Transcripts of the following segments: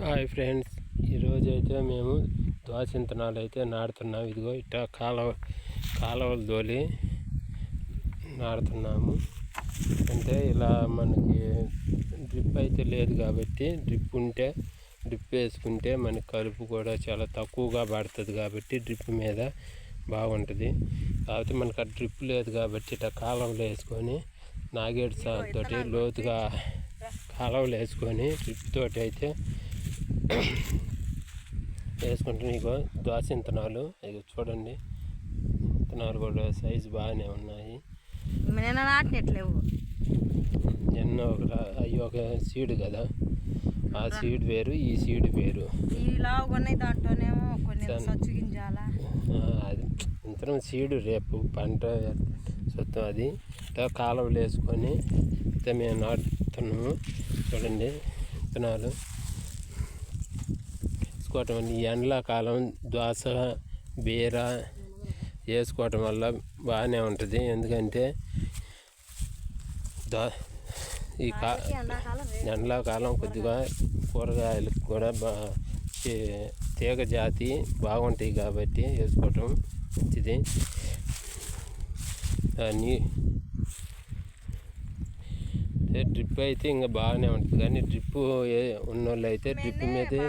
Hi friends. ఈరోజు అయితే మేము దోసింతనాలు అయితే నాడుతున్నాం. ఇదిగో ఇట్ట కాలువ కాలువలు దోలి నాడుతున్నాము. అంటే ఇలా మనకి డ్రిప్ అయితే లేదు కాబట్టి డ్రిప్ ఉంటే డ్రిప్ వేసుకుంటే మనకి కలుపు కూడా చాలా తక్కువగా పడుతుంది కాబట్టి డ్రిప్ మీద బాగుంటుంది. కాకపోతే మనకు ఆ డ్రిప్ లేదు కాబట్టి ఇట్లా కాలువలు వేసుకొని నాగేడు సాగుతోటి లోతుగా కాలువలు వేసుకొని డ్రిప్ తోటి అయితే వేసుకుంటున్నాం ఇగో దోశ విత్తనాలు ఇగో చూడండి విత్తనాలు కూడా సైజు బాగానే ఉన్నాయి. నిన్న నాటినట్లేవు. ఎన్నో ఒక అవి ఒక సీడ్ కదా. ఆ సీడ్ వేరు ఈ సీడ్ వేరు. దాంట్లోనేమో అది విత్తనం సీడు రేపు పంట సొత్తం అది. కాలువలు వేసుకొని అయితే మేము నాటుతున్నాము. చూడండి విత్తనాలు వేసుకోవటం ఈ ఎండాకాలం దోస బీర వేసుకోవటం వల్ల బాగానే ఉంటుంది. ఎందుకంటే దో ఈ కా ఎండాకాలం కొద్దిగా కూరగాయలకు కూడా బా తీగ జాతి బాగుంటాయి కాబట్టి వేసుకోవటం మంచిది. దాన్ని డ్రిప్ అయితే ఇంకా బాగానే ఉంటుంది. కానీ డ్రిప్ ఉన్నోళ్ళు అయితే డ్రిప్ మీదే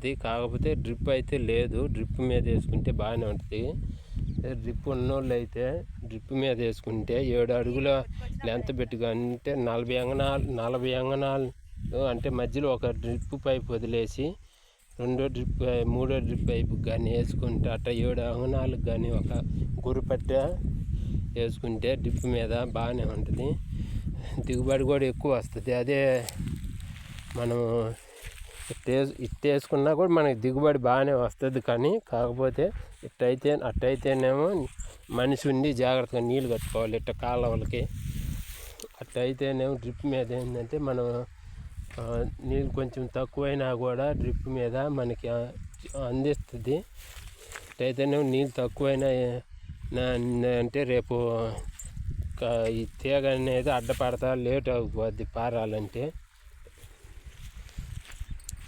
ఉంటుంది కాకపోతే డ్రిప్ అయితే లేదు. డ్రిప్ మీద వేసుకుంటే బాగానే ఉంటుంది. డ్రిప్ ఉన్నోళ్ళు అయితే డ్రిప్ మీద వేసుకుంటే ఏడు అడుగుల లెంత్ పెట్టుకుంటే నలభై అంగనాలు నలభై అంగనాలు అంటే మధ్యలో ఒక డ్రిప్ పైప్ వదిలేసి రెండో డ్రిప్ మూడో డ్రిప్ పైపు కానీ వేసుకుంటే అట్ట ఏడు అంగనాలకు కానీ ఒక గురిపట్ట వేసుకుంటే డ్రిప్ మీద బాగానే ఉంటుంది. దిగుబడి కూడా ఎక్కువ వస్తుంది. అదే మనము ఇట్టే ఇట్టేసుకున్నా కూడా మనకి దిగుబడి బాగానే వస్తుంది కానీ కాకపోతే ఇట్టయితే అట్టయితేనేమో మనిషి ఉండి జాగ్రత్తగా నీళ్ళు కట్టుకోవాలి ఇట్ట కాలువలకి. అట్టయితేనేమో డ్రిప్ మీద ఏంటంటే మనం నీళ్ళు కొంచెం తక్కువైనా కూడా డ్రిప్ మీద మనకి అందిస్తుంది. ఇట్టయితేనేమో నీళ్ళు తక్కువైనా అంటే రేపు ఈ తీగ అనేది అడ్డపడతా లేట్ అవుతుంది పారాలంటే.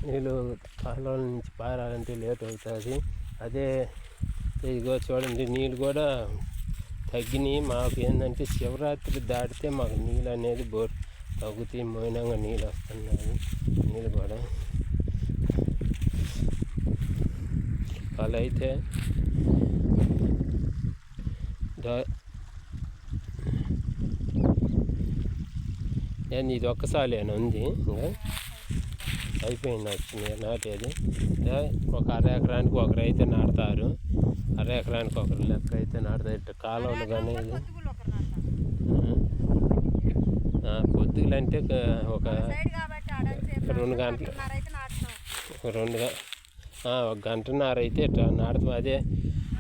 నీళ్ళు కాలువల నుంచి పారాలంటే లేట్ అవుతుంది. అదే ఇదిగో చూడండి నీళ్ళు కూడా తగ్గినాయి. మాకు ఏంటంటే శివరాత్రి దాటితే మాకు నీళ్ళు అనేది బోర్ తగ్గుతాయి మౌనంగా నీళ్ళు వస్తున్నాయి. నీళ్ళు కూడా. అలా అయితే దా ఇది ఒక్కసారి ఉంది. ఇంకా అయిపోయింది నాకు మీరు నాటేది. ఒక అర ఎకరానికి ఒకరు అయితే నాటుతారు. అర ఎకరానికి ఒకరు లెక్క అయితే నాటుతారు ఇట్లా కాలువలు కానీ పొద్దులు అంటే ఒక రెండు గంటలు రెండు ఒక గంటన్నర అయితే ఇట్లా నాటుతాం. అదే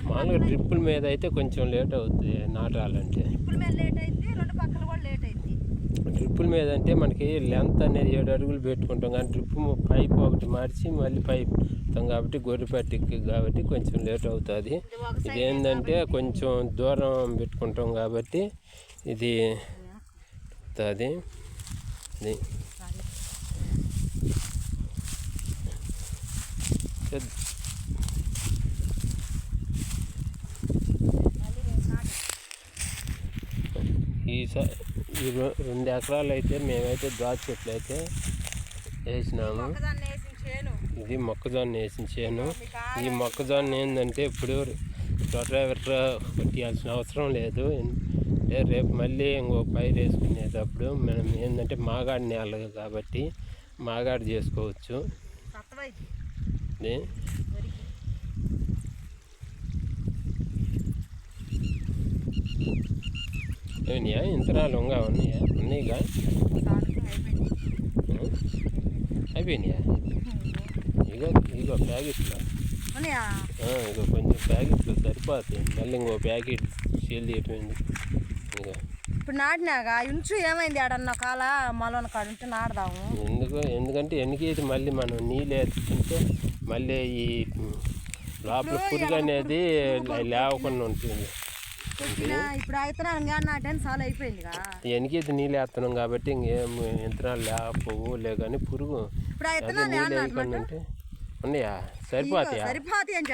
మామూలుగా డ్రిప్పుల మీద అయితే కొంచెం లేట్ అవుతుంది నాటాలంటే ఇప్పుడు మేము లేట్ అయింది రెండు పక్కల కూడా లేట్ అయింది డ్రిప్పుల మీద అంటే మనకి లెంత్ అనేది ఏడు అడుగులు పెట్టుకుంటాం. కానీ డ్రిప్ పైప్ ఒకటి మార్చి మళ్ళీ పైప్ పెడతాం కాబట్టి గొర్రె పట్టికి కాబట్టి కొంచెం లేట్ అవుతుంది. ఇది ఏంటంటే కొంచెం దూరం పెట్టుకుంటాం కాబట్టి ఇది అది ఇది మళ్ళీ రేపు నాటు ఈ రెండు ఎకరాలు అయితే మేమైతే ద్రాక్ష చెట్లు అయితే వేసినాము. ఇది మొక్కజొన్న వేసిన చేను. ఈ మొక్కజొన్న ఏంటంటే ఇప్పుడు రొటావేటర్ కొట్టియాల్సిన అవసరం లేదు. అంటే రేపు మళ్ళీ ఇంకో పైరు వేసుకునేటప్పుడు మనం ఏంటంటే మాగాడి నేల కాబట్టి మాగాడి చేసుకోవచ్చు. ఏమన్నాయా ఇంతనాలు ఇంకా ఉన్నాయా ఉన్నాయిగా అయిపోయినాయా ఇగో ఇగో ప్యాకెట్లో. ఉన్నాయా? ఇగో కొంచెం ప్యాకెట్లు సరిపోతాయి. మళ్ళీ ఇంకో ప్యాకెట్ సీల్ తీయటం ఇగో. ఇప్పుడు నాటినాక ఇంచు ఏమైంది ఆడన్న కాల? మలోన కాడ ఉంటే నాడదాము ఎందుకు? ఎందుకంటే ఎన్నికైతే మళ్ళీ మనం నీళ్ళు వేసుకుంటే మళ్ళీ ఈ లోపల పురుగు అనేది లేవకుండా ఉంటుంది. ఇప్పుడు వెనకైతే నీళ్ళు వేస్తున్నాం కాబట్టి ఇంకేం విత్తనాలు లేకపోవు లే కానీ పురుగు. ఇప్పుడు నీళ్ళు వేయకుండా ఉంటే ఉన్నాయా? సరిపోతాయా? సరిపోతాయి అని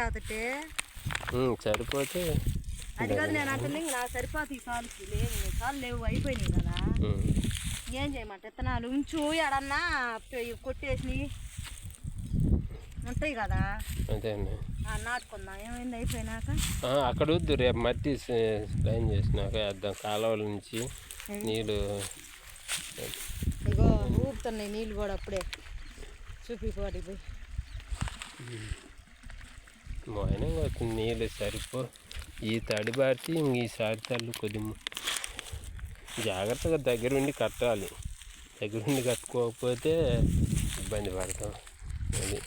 ఉమ్, సరిపోతే అది కాదు నేను అంటే నాకు సరిపోతాయి లేవు సాలు లేవు అయిపోయినాయి కదా. ఏం చేయమంట విత్తనాలు ఉంచు ఎడన్నా కొట్టేసి ఉంటాయి కదా. అదే అక్కడ వద్దు రేపు మట్టి లైన్ చేసినాక వేద్దాం. కాలువల నుంచి నీళ్ళు ఇగో ఊపుతున్నాయి నీళ్ళు కూడా అప్పుడే. చూపిపోటి పోయి. మోయనం వస్తుంది నీళ్ళు సరిపో. ఈ తడి పారితే ఇంక ఈసారి తల్లు కొద్దిగా జాగ్రత్తగా దగ్గరుండి కట్టాలి. దగ్గరుండి కట్టుకోకపోతే ఇబ్బంది పడతాం. అది.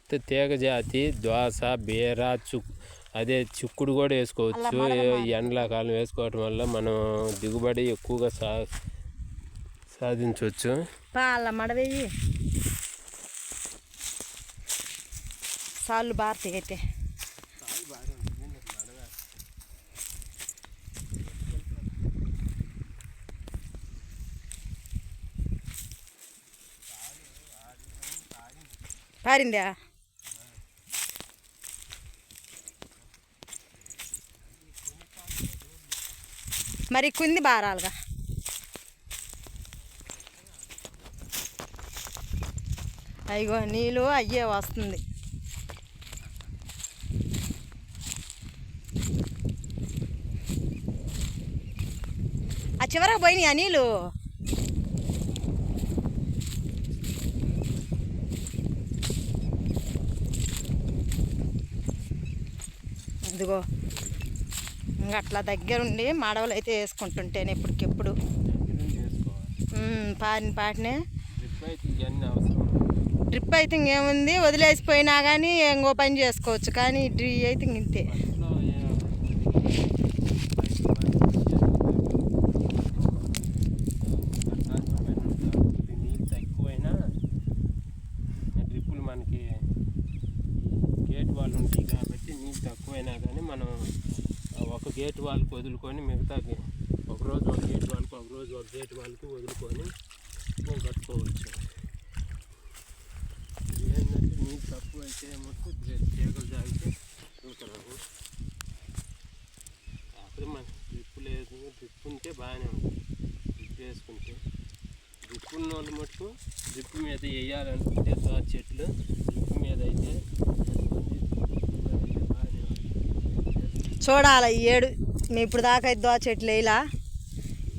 అయితే తీగ జాతి దోస బీర చుక్ అదే చిక్కుడు కూడా వేసుకోవచ్చు. ఎండాకాలం వేసుకోవటం వల్ల మనం దిగుబడి ఎక్కువగా సా సాధించవచ్చు. పాల మడవేయి. సాళ్ళు భారతి అయితే పారిందా? మరి కుంది బారాలుగా అయ్యో నీళ్ళు అయ్యే వస్తుంది. ఆ చివరకు పోయినాయి ఆ నీళ్ళు? ఇదిగో. ఇంకా అట్లా దగ్గరుండి మడవలు అయితే వేసుకుంటుంటేనే ఇప్పటికెప్పుడు. ఉమ్, పారిన పాటినే. డ్రిప్ అయితే ఇంకేముంది? వదిలేసిపోయినా కానీ ఇంకో పని చేసుకోవచ్చు. కానీ డ్రీ అయితే ఇంతే ఇంట్లో నీళ్ళు తక్కువైనా డ్రిప్పులు మనకి గేట్ వాళ్ళు ఉంటాయి కాబట్టి నీళ్ళు తక్కువైనా కానీ మనం ఆ ఒక గేట్ వాళ్ళకి వదులుకొని మిగతా గే- ఒక రోజు ఒక గేట్ వాళ్ళకి ఒక రోజు ఒక గేట్ వాళ్ళకి వదులుకొని మనం కట్టుకోవచ్చు ఇది ఏంటంటే నీళ్ళు తక్కువ అయితే మటుకు తీగలు తాగితే చూస్తున్నాము కాకపోతే మన డ్రిప్ లేదు డ్రిప్ ఉంటే బాగానే ఉంటుంది డ్రిప్ వేసుకుంటే డ్రిప్ ఉన్న వాళ్ళు మటుకు డ్రిప్ మీద వేయాలనుకుంటే ఆ చెట్లు డ్రిప్ మీద అయితే వేసుకోండి. డ్రిప్ మీద అయితే బాగానే ఉంటుంది. చూడాలి ఈ ఏడు. మేము ఇప్పుడు దాకా అయితే చెట్లు వేయలా.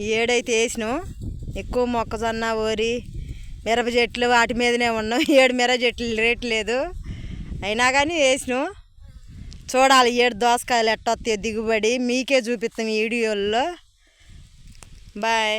ఈ ఏడైతే వేసినాం. ఎక్కువ మొక్కజొన్న వరి మిరప చెట్లు వాటి మీదనే ఉన్నాం. ఏడు మిరప చెట్లు రేట్ లేదు. అయినా కానీ వేసినాం. చూడాలి ఏడు దోసకాయలు ఎట్టొస్తాయి దిగుబడి. మీకే చూపిస్తాం ఈ వీడియోల్లో. బాయ్.